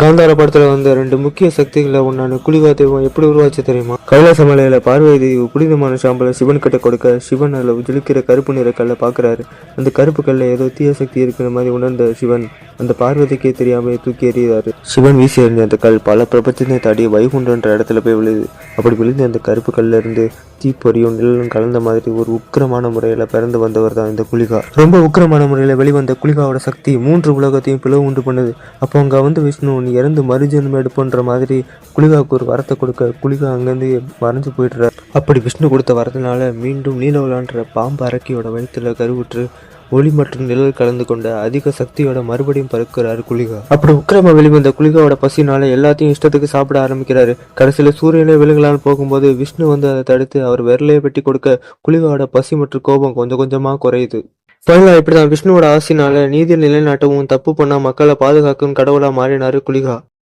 காந்தார படத்துல வந்த ரெண்டு முக்கிய சக்திகளை ஒன்னான குளிகா தெய்வம் எப்படி உருவாச்சு தெரியுமா? கைலாச மலையில பார்வதி தெய்வம் புனிதமான சாம்பலை சிவன் கிட்ட கொடுக்க சிவன் அதில் ஜொலிக்கிற கருப்பு நிற கல்லை பார்க்கறாரு அந்த கருப்பு கல்ல ஏதோ தீய சக்தி இருக்கிற மாதிரி உணர்ந்த சிவன் அந்த பார்வதிக்கே தெரியாம தூக்கி எறிகிறாரு. சிவன் வீசி எறிஞ்ச அந்த கல் பல பிரபஞ்சத்தை தாடி வைகுண்டன்ற இடத்துல போய் விழுது. அப்படி விழுந்து அந்த கருப்பு கல்ல இருந்து தீப்பொறியும் நிழலும் கலந்த மாதிரி ஒரு உக்கிரமான முறையில பிறந்து வந்தவர் தான் இந்த குளிகா. ரொம்ப உக்கிரமான முறையில வெளிவந்த குளிகாவோட சக்தி மூன்று உலகத்தையும் பிளவு உண்டு பண்ணுது. அப்போ அங்க வந்து விஷ்ணு நீ இறந்து மறுஜென்மம் எடுப்புன்ற மாதிரி குளிகாவுக்கு ஒரு வரத்தை கொடுக்க குளிகா அங்கேருந்து மறைஞ்சு போயிடுறார். அப்படி விஷ்ணு கொடுத்த வரத்தினால மீண்டும் நீலவுலான்ற பாம்பு அரக்கியோட வயிற்றுல கருவுற்று ஒளி மற்றும் நிழல் கலந்து கொண்ட அதிக சக்தியோட மறுபடியும் பறக்கிறாரு குளிகா. அப்படி உக்கிரம வெளிவந்த குளிகாவோட பசினால எல்லாத்தையும் இஷ்டத்துக்கு சாப்பிட ஆரம்பிக்கிறாரு. கடைசியில சூரியனே விலகலான்னு போகும்போது விஷ்ணு வந்து அதை தடுத்து அவர் விரலையே வெட்டி கொடுக்க குளிகாவோட பசி மற்றும் கோபம் கொஞ்சம் கொஞ்சமா குறையுது. ஃபைனலாக இப்படிதான் விஷ்ணுவோட ஆசினால நீதியை நிலைநாட்டவும் தப்பு பண்ணா மக்களை பாதுகாக்கும் கடவுளா மாறினாரு குளிகா.